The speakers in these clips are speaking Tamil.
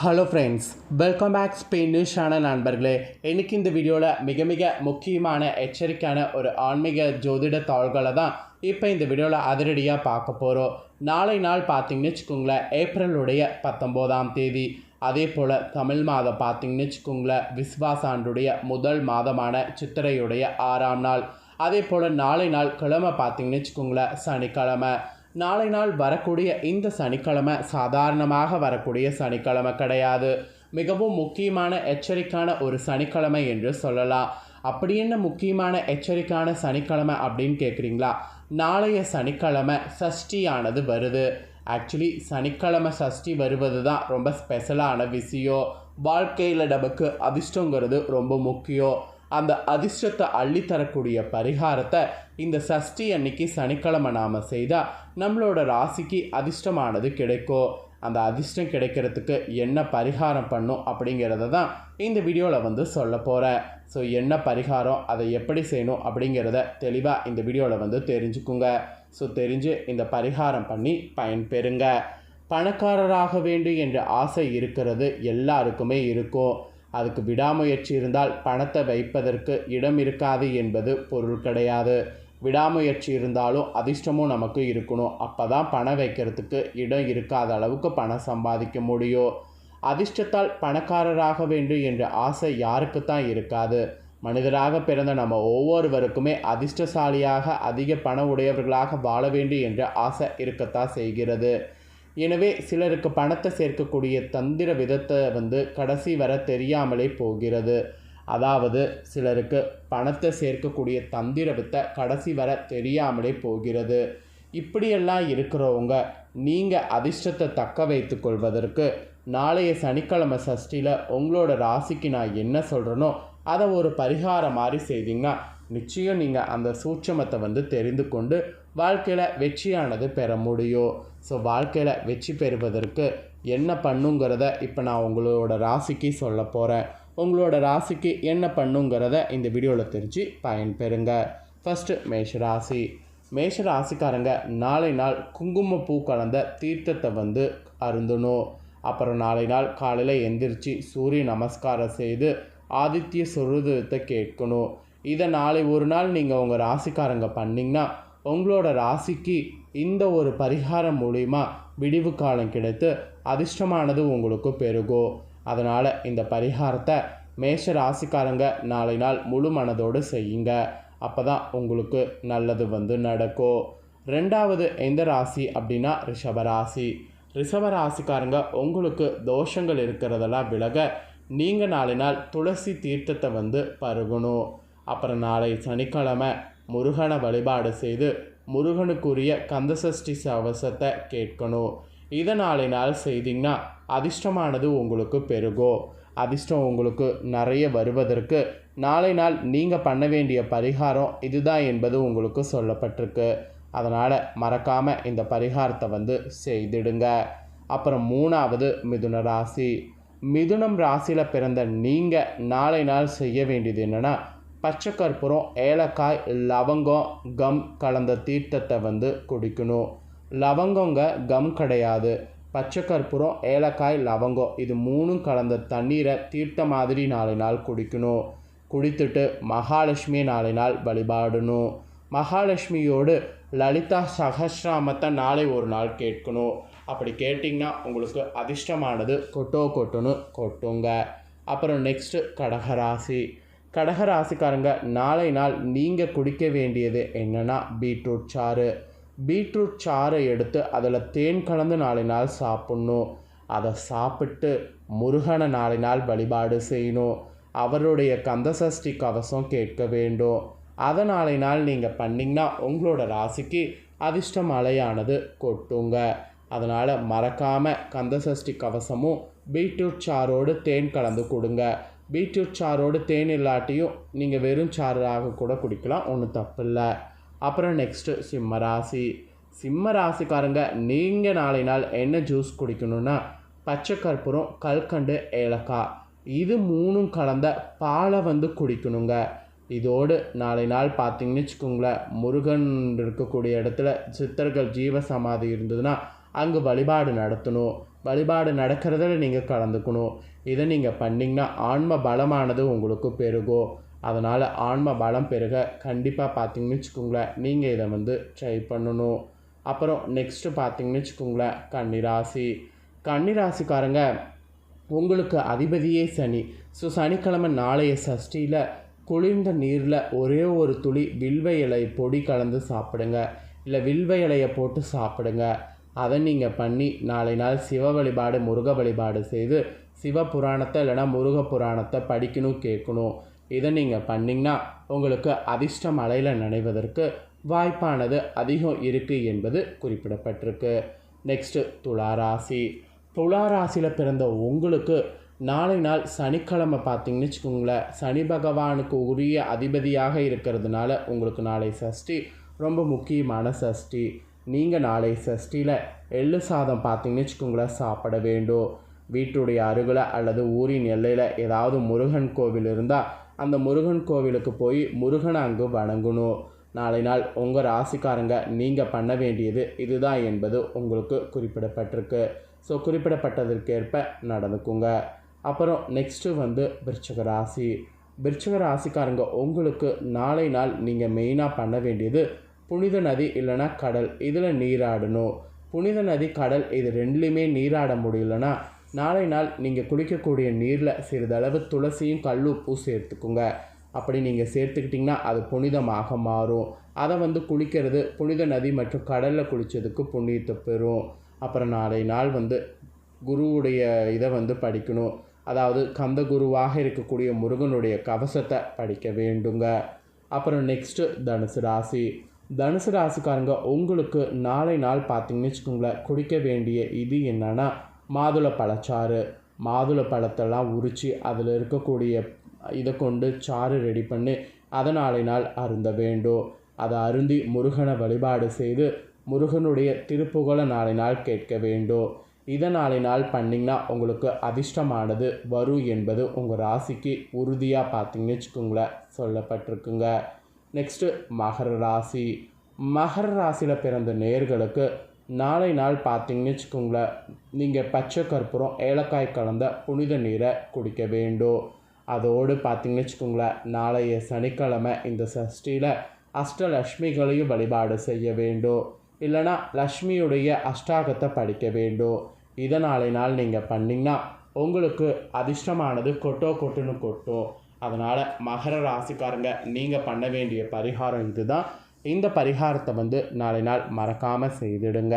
Hello friends welcome back Spain news channel நண்பர்களே. எனக்கு இந்த வீடியோவில் மிக மிக முக்கியமான எச்சரிக்கையான ஒரு ஆன்மீக ஜோதிட தாள்களை தான் இப்போ இந்த வீடியோவில் அதிரடியாக பார்க்க போகிறோம் நாளை நாள் பார்த்தீங்கன்னு வச்சுக்கோங்களேன் ஏப்ரலுடைய பத்தொம்போதாம் தேதி. அதே போல் தமிழ் மாதம் பார்த்தீங்கன்னு வச்சுக்கோங்களேன் விஸ்வாசாண்டுடைய முதல் மாதமான சித்திரையுடைய ஆறாம் நாள். அதே போல் நாளை நாள் கிழமை பார்த்தீங்கன்னு வச்சுக்கோங்களேன் சனிக்கிழமை. நாளை நாள் வரக்கூடிய இந்த சனிக்கிழமை சாதாரணமாக வரக்கூடிய சனிக்கிழமை கிடையாது. மிகவும் முக்கியமான எச்சரிக்கையான ஒரு சனிக்கிழமை என்று சொல்லலாம். அப்படி என்ன முக்கியமான எச்சரிக்கான சனிக்கிழமை அப்படின்னு கேட்குறீங்களா நாளைய சனிக்கிழமை சஷ்டியானது வருது. ஆக்சுவலி சனிக்கிழமை சஷ்டி வருவது தான் ரொம்ப ஸ்பெஷலான விஷயம். வாழ்க்கையில் நமக்கு அதிர்ஷ்டங்கிறது ரொம்ப முக்கியம். அந்த அதிர்ஷ்டத்தை அள்ளித்தரக்கூடிய பரிகாரத்தை இந்த சஷ்டி அன்னைக்கு சனிக்கிழமை நாம் செய்தால் நம்மளோட ராசிக்கு அதிர்ஷ்டமானது கிடைக்கும் அந்த அதிர்ஷ்டம் கிடைக்கிறதுக்கு என்ன பரிகாரம் பண்ணும் அப்படிங்கிறத தான் இந்த வீடியோவில் வந்து சொல்ல போகிறேன் ஸோ என்ன பரிகாரம் அதை எப்படி செய்யணும் அப்படிங்கிறத தெளிவாக இந்த வீடியோவில் வந்து தெரிஞ்சுக்குங்க. ஸோ தெரிஞ்சு இந்த பரிகாரம் பண்ணி பயன்பெறுங்க. பணக்காரராக வேண்டும் என்ற ஆசை இருக்கிறது எல்லாருக்குமே இருக்கும். அதுக்கு விடாமுயற்சி இருந்தால் பணத்தை வைப்பதற்கு இடம் இருக்காது என்பது பொருள் கிடையாது. விடாமுயற்சி இருந்தாலும் அதிர்ஷ்டமும் நமக்கு இருக்கணும். அப்போ தான் பணம் வைக்கிறதுக்கு இடம் இருக்காத அளவுக்கு பணம் சம்பாதிக்க முடியும். அதிர்ஷ்டத்தால் பணக்காரராக வேண்டும் என்ற ஆசை யாருக்கு தான் இருக்காது. மனிதராக பிறந்த நம்ம ஒவ்வொருவருக்குமே அதிர்ஷ்டசாலியாக அதிக பண உடையவர்களாக வாழ வேண்டும் என்ற ஆசை இருக்கத்தான் செய்கிறது. எனவே சிலருக்கு பணத்தை சேர்க்கக்கூடிய தந்திர விதத்தை வந்து கடைசி வர தெரியாமலே போகிறது. அதாவது சிலருக்கு பணத்தை சேர்க்கக்கூடிய தந்திரவித்தை கடைசி வர தெரியாமலே போகிறது. இப்படியெல்லாம் இருக்கிறவங்க நீங்கள் அதிர்ஷ்டத்தை தக்க வைத்து கொள்வதற்கு நாளைய சனிக்கிழமை சஷ்டியில் உங்களோட ராசிக்கு நான் என்ன சொல்கிறேனோ அதை ஒரு பரிகாரம் மாதிரி செய்தீங்கன்னா நிச்சயம் நீங்கள் அந்த சூட்சமத்தை வந்து தெரிந்து கொண்டு வாழ்க்கையில் வெற்றியானது பெற முடியும். ஸோ வாழ்க்கையில் வெற்றி பெறுவதற்கு என்ன பண்ணுங்கிறத இப்போ நான் உங்களோட ராசிக்கு சொல்ல போகிறேன் உங்களோட ராசிக்கு என்ன பண்ணுங்கிறத இந்த வீடியோவில் தெரிஞ்சு பயன்பெறுங்க. ஃபஸ்ட்டு மேஷராசி. மேஷ ராசிக்காரங்க நாளை நாள் குங்குமப்பூ கலந்த தீர்த்தத்தை வந்து அருந்தணும். அப்புறம் நாளை நாள் காலையில் எந்திரிச்சு சூரிய நமஸ்காரம் செய்து ஆதித்ய சுருதத்தை கேட்கணும். இதை நாளை ஒரு நாள் நீங்கள் உங்கள் ராசிக்காரங்க பண்ணிங்கன்னா உங்களோட ராசிக்கு இந்த ஒரு பரிகாரம் மூலிமா விடிவு காலம் கிடைத்து அதிர்ஷ்டமானது உங்களுக்கு பெருகும் அதனால் இந்த பரிகாரத்தை மேஷ ராசிக்காரங்க நாளை நாள் முழு மனதோடு செய்யுங்க. அப்போ தான் உங்களுக்கு நல்லது வந்து நடக்கும் ரெண்டாவது எந்த ராசி அப்படின்னா ரிஷபராசி ரிஷபராசிக்காரங்க உங்களுக்கு தோஷங்கள் இருக்கிறதெல்லாம் விலக நீங்கள் நாளை நாள் துளசி தீர்த்தத்தை வந்து பருகணும். அப்புறம் நாளை சனிக்கிழமை முருகனை வழிபாடு செய்து முருகனுக்குரிய கந்தசஷ்டி சவசத்தை கேட்கணும். இதை நாளை நாள் செய்தீங்கன்னா அதிர்ஷ்டமானது உங்களுக்கு பெருகும் அதிர்ஷ்டம் உங்களுக்கு நிறைய வருவதற்கு நாளை நாள் நீங்கள் பண்ண வேண்டிய பரிகாரம் இதுதான் என்பது உங்களுக்கு சொல்லப்பட்டிருக்கு. அதனால் மறக்காமல் இந்த பரிகாரத்தை வந்து செய்திடுங்க. அப்புறம் மூணாவது மிதுன ராசி. மிதுனம் ராசியில் பிறந்த நீங்கள் நாளை நாள் செய்ய வேண்டியது என்னென்னா பச்சை கற்பூரம் ஏலக்காய் லவங்கம் கம் கலந்த தீர்த்தத்தை வந்து குடிக்கணும். லவங்கங்க கம் கிடையாது. பச்சை கற்பூரம் ஏலக்காய் லவங்கம் இது மூணும் கலந்த தண்ணீரை தீர்த்த மாதிரி நாலு நாள் குடிக்கணும். குடித்துட்டு மகாலட்சுமி நாலு நாள் வழிபாடணும். மகாலட்சுமியோடு லலிதா சகஸ்ராமத்தை நாளை ஒரு நாள் கேட்கணும். அப்படி கேட்டிங்கன்னா உங்களுக்கு அதிர்ஷ்டமானது கொட்டோ கொட்டுன்னு கொட்டுங்க. அப்புறம் நெக்ஸ்ட்டு கடகராசி. கடகராசிக்காரங்க நாளை நாள் நீங்கள் குடிக்க வேண்டியது என்னென்னா பீட்ரூட் சாறு. பீட்ரூட் சாறை எடுத்து அதில் தேன் கலந்து நாளை நாள் சாப்பிட்ணும். அதை சாப்பிட்டு முருகனை நாளை நாள் வழிபாடு செய்யணும். அவருடைய கந்தசஷ்டி கவசம் கேட்க வேண்டும். அதை நாளை நாள் நீங்கள் பண்ணிங்கன்னா உங்களோட ராசிக்கு அதிர்ஷ்டம் அலையானது கொட்டுங்க. அதனால் மறக்காமல் கந்தசஷ்டி கவசமும் பீட்ரூட் சாரோடு தேன் கலந்து கொடுங்க. பீட்ரூட் சாரோடு தேன் இல்லாட்டியும் நீங்கள் வெறும் சாராக கூட குடிக்கலாம். ஒன்றும் தப்பு இல்லை அப்புறம் நெக்ஸ்ட்டு சிம்ம ராசி. சிம்ம ராசிக்காரங்க நீங்கள் நாளை நாள் என்ன ஜூஸ் குடிக்கணும்னா பச்சை கற்பூரம் கல்கண்டு ஏலக்காய். இது மூணும் கலந்த பாலை வந்து குடிக்கணுங்க. இதோடு நாளை நாள் பார்த்தீங்கன்னு வச்சுக்கோங்களேன் முருகன் இருக்கக்கூடிய இடத்துல சித்தர்கள் ஜீவ சமாதி இருந்ததுன்னா அங்கே வழிபாடு நடத்தணும். வழிபாடு நடக்கிறதுல நீங்கள் கலந்துக்கணும். இதை நீங்கள் பண்ணிங்கன்னா ஆன்ம பலமானது உங்களுக்கு பெருகும் அதனால் ஆன்ம பலம் பெருக கண்டிப்பாக பார்த்தீங்கன்னு வச்சுக்கோங்களேன் நீங்கள் இதை வந்து ட்ரை பண்ணணும். அப்புறம் நெக்ஸ்ட்டு பார்த்தீங்கன்னு வச்சுக்கோங்களேன் கன்னிராசி. கன்னிராசிக்காரங்க உங்களுக்கு அதிபதியே சனி. ஸோ சனிக்கிழமை நாளைய சஷ்டியில் குளிர்ந்த நீரில் ஒரே ஒரு துளி வில்வ இலை பொடி கலந்து சாப்பிடுங்க. இல்லை வில்வ இலையை போட்டு சாப்பிடுங்க. அதை நீங்கள் பண்ணி நாளை நாள் சிவ வழிபாடு முருக வழிபாடு செய்து சிவ புராணத்தை இல்லைனா முருக புராணத்தை படிக்கணும் கேட்கணும். இதை நீங்கள் பண்ணிங்கன்னா உங்களுக்கு அதிர்ஷ்ட மலையில் நனைவதற்கு வாய்ப்பானது அதிகம் இருக்குது என்பது குறிப்பிடப்பட்டிருக்கு. நெக்ஸ்ட்டு துளாராசி. துளாராசியில் பிறந்த உங்களுக்கு நாளை நாள் சனிக்கிழமை பார்த்தீங்கன்னு வச்சுக்கோங்களேன். சனி பகவானுக்கு உரிய அதிபதியாக இருக்கிறதுனால உங்களுக்கு நாளை சஷ்டி ரொம்ப முக்கியமான சஷ்டி. நீங்கள் நாளை சஷ்டியில் எள்ளு சாதம் பார்த்தீங்கன்னு வச்சுக்கோங்களேன் சாப்பிட வேண்டும். வீட்டுடைய அருகில் அல்லது ஊரின் எல்லையில் ஏதாவது முருகன் கோவில் இருந்தால் அந்த முருகன் கோவிலுக்கு போய் முருகனை அங்கு வணங்கணும். நாளை நாள் உங்கள் ராசிக்காரங்க நீங்கள் பண்ண வேண்டியது இதுதான் என்பது உங்களுக்கு குறிப்பிடப்பட்டிருக்கு. ஸோ குறிப்பிடப்பட்டதற்கேற்ப நடந்துக்குங்க. அப்புறம் நெக்ஸ்ட்டு வந்து விருச்சக ராசி. விருச்சக ராசிக்காரங்க உங்களுக்கு நாளை நாள் நீங்கள் மெயினாக பண்ண வேண்டியது புனித நதி இல்லைன்னா கடல் இதில் நீராடணும். புனித நதி கடல் இது ரெண்டுலேயுமே நீராட முடியலன்னா நாளை நாள் நீங்கள் குளிக்கக்கூடிய நீரில் சிறிதளவு துளசியும் கல்லுப்பும் சேர்த்துக்குங்க. அப்படி நீங்கள் சேர்த்துக்கிட்டிங்கன்னா அது புனிதமாக மாறும். அதை வந்து குளிக்கிறது புனித நதி மற்றும் கடலில் குளித்ததுக்கு புண்ணியத்தை பெறும். அப்புறம் நாளை நாள் வந்து குருவுடைய இதை வந்து படிக்கணும். அதாவது கந்த குருவாக இருக்கக்கூடிய முருகனுடைய கவசத்தை படிக்க வேண்டுங்க. அப்புறம் நெக்ஸ்ட்டு தனுசு ராசி. தனுசு ராசிக்காரங்க உங்களுக்கு நாளை நாள் பார்த்தீங்கன்னு வச்சுக்கோங்களேன் குடிக்க வேண்டிய இது என்னென்னா மாதுளை பழச்சாறு மாதுளை பழத்தெல்லாம் உரித்து அதில் இருக்கக்கூடிய இதை கொண்டு சாறு ரெடி பண்ணி அதை நாளை நாள் அருந்த வேண்டும் அதை அருந்தி முருகனை வழிபாடு செய்து முருகனுடைய திருப்புகழை நாளை நாள் கேட்க வேண்டும் இதை நாளை நாள் பண்ணிங்கன்னா உங்களுக்கு அதிர்ஷ்டமானது வரும் என்பது உங்கள் ராசிக்கு உறுதியாக பார்த்தீங்கன்னு வச்சுக்கோங்களேன் சொல்லப்பட்டிருக்குங்க. நெக்ஸ்ட்டு மகர ராசி. மகர ராசியில் பிறந்த நேர்களுக்கு நாளை நாள் பார்த்தீங்கன்னு வச்சுக்கோங்களேன். நீங்கள் பச்சை கற்பூரம் ஏலக்காய் கலந்த புனித நீரை குடிக்க வேண்டும். அதோடு பார்த்தீங்கன்னு வச்சுக்கோங்களேன் நாளைய சனிக்கிழமை இந்த சஷ்டியில் அஷ்டலக்ஷ்மிகளையும் வழிபாடு செய்ய வேண்டும். இல்லைனா லக்ஷ்மியுடைய அஷ்டாகத்தை படிக்க வேண்டும். இதை நாளை நாள் நீங்கள் பண்ணிங்கன்னா உங்களுக்கு அதிர்ஷ்டமானது கொட்டோ கொட்டுன்னு கொட்டும். அதனால் மகர ராசிக்காரங்க நீங்கள் பண்ண வேண்டிய பரிகாரம் இதுதான். இந்த பரிகாரத்தை வந்து நாளை நாள் மறக்காமல் செய்திடுங்க.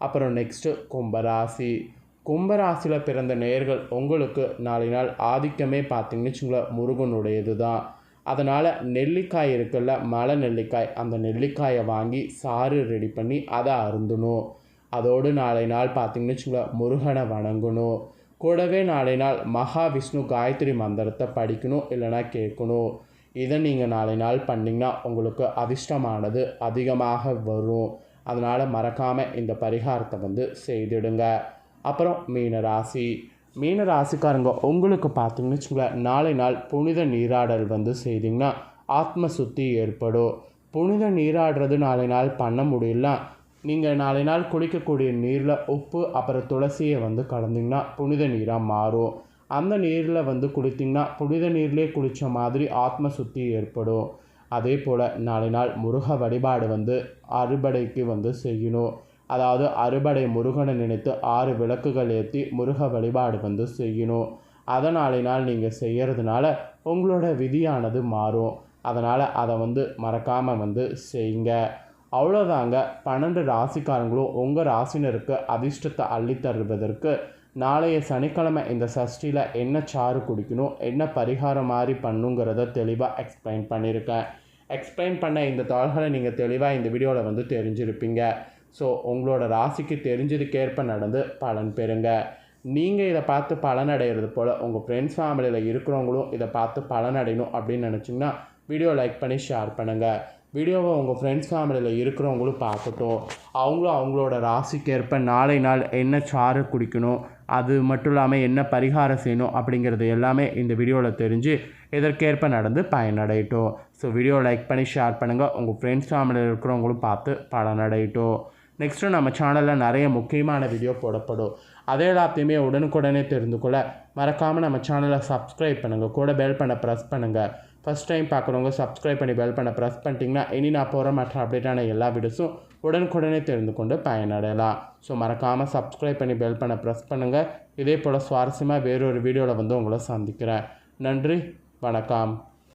அப்புறம் நெக்ஸ்ட்டு கும்பராசி. கும்பராசியில் பிறந்த நேர்கள் உங்களுக்கு நாளை நாள் ஆதிக்கமே பார்த்தீங்கன்னு வச்சுங்களேன் முருகனுடையது தான் அதனால் நெல்லிக்காய் இருக்குல்ல மலை நெல்லிக்காய் அந்த நெல்லிக்காயை வாங்கி சாறு ரெடி பண்ணி அதை அருந்தணும். அதோடு நாளை நாள் பார்த்தீங்கன்னு வச்சுங்களேன் முருகனை வணங்கணும். கூடவே நாளை நாள் மகாவிஷ்ணு காயத்ரி மந்திரத்தை படிக்கணும் இல்லைனா கேட்கணும். இதை நீங்கள் நாளை நாள் பண்ணிங்கன்னா உங்களுக்கு அதிர்ஷ்டமானது அதிகமாக வரும். அதனால் மறக்காமல் இந்த பரிகாரத்தை வந்து செய்திடுங்க. அப்புறம் மீன ராசி. மீன ராசிக்காரங்க உங்களுக்கு பார்த்தீங்கன்னு வச்சுங்களேன் நாளை நாள் புனித நீராடல் வந்து செய்திங்கன்னா ஆத்ம சுத்தி ஏற்படும். புனித நீராடுறது நாளை நாள் பண்ண முடியல. நீங்கள் நாளை நாள் குளிக்கக்கூடிய நீரில் உப்பு அப்புறம் துளசியை வந்து கலந்திங்கன்னா புனித நீராக மாறும். அந்த நீரில் வந்து குளித்திங்கன்னா புனித நீர்லேயே குளித்த மாதிரி ஆத்ம சுத்தி ஏற்படும். அதே போல் நாளை நாள் முருக வழிபாடு வந்து அறுபடைக்கு வந்து செய்யணும். அதாவது அறுபடை முருகனை நினைத்து ஆறு விளக்குகள் ஏற்றி முருக வழிபாடு வந்து செய்யணும். அதை நாளை நாள் நீங்கள் செய்கிறதுனால உங்களோட விதியானது மாறும். அதனால் அதை வந்து மறக்காமல் வந்து செய்யுங்க. அவ்வளோதாங்க பன்னெண்டு ராசிக்காரங்களும் உங்கள் ராசினருக்கு அதிர்ஷ்டத்தை அள்ளி தருவதற்கு நாளைய சனிக்கிழமை இந்த சஷ்டியில் என்ன சாறு குடிக்கணும் என்ன பரிகாரம் மாதிரி பண்ணுங்கிறத தெளிவாக எக்ஸ்பிளைன் பண்ணியிருக்கேன். எக்ஸ்பிளைன் பண்ண இந்த தாள்களை நீங்கள் தெளிவாக இந்த வீடியோவில் வந்து தெரிஞ்சிருப்பீங்க. ஸோ உங்களோட ராசிக்கு தெரிஞ்சதுக்கேற்ப நடந்து பலன் பெறுங்க. நீங்கள் இதை பார்த்து பலனடைகிறது போல் உங்கள் ஃப்ரெண்ட்ஸ் ஃபேமிலியில் இருக்கிறவங்களும் இதை பார்த்து பலனடையணும் அப்படின்னு நினச்சிங்கன்னா வீடியோ லைக் பண்ணி ஷேர் பண்ணுங்கள் வீடியோவை உங்கள் ஃப்ரெண்ட்ஸ் ஃபேமிலியில் இருக்கிறவங்களும் பார்க்கட்டும். அவங்களும் அவங்களோட ராசிக்கேற்ப நாளை நாள் என்ன சாறு குடிக்கணும் அது மட்டும் இல்லாமல் என்ன பரிகாரம் செய்யணும் அப்படிங்கிறது எல்லாமே இந்த வீடியோவில் தெரிஞ்சு இதற்கேற்ப நடந்து பயனடையட்டும். ஸோ வீடியோ லைக் பண்ணி ஷேர் பண்ணுங்கள் உங்கள் ஃப்ரெண்ட்ஸ் ஃபேமிலியில் இருக்கிறவங்களும் பார்த்து பலனடையட்டும். நெக்ஸ்ட்டு நம்ம சேனலில் நிறைய முக்கியமான வீடியோ போடப்படும். அதே எல்லாத்தையுமே உடனுக்குடனே தெரிந்து கொள்ள மறக்காமல் நம்ம சேனலை சப்ஸ்கிரைப் பண்ணுங்கள் கூட பெல் பண்ண ப்ரெஸ் பண்ணுங்கள் ஃபஸ்ட் டைம் பார்க்குறவங்க சப்ஸ்கிரைப் பண்ணி பெல் பண்ண ப்ரெஸ் பண்ணிட்டீங்கன்னா இனி நான் போகிற மற்ற அப்டேட்டான எல்லா வீடியோஸும் உடனுக்குடனே தெரிந்து கொண்டு பயனடையலாம். ஸோ மறக்காமல் சப்ஸ்கிரைப் பண்ணி பெல் பண்ண ப்ரெஸ் பண்ணுங்கள் இதே போல் சுவாரஸ்யமாக வேறொரு வீடியோவில் வந்து உங்களை சந்திக்கிறேன். நன்றி வணக்கம்.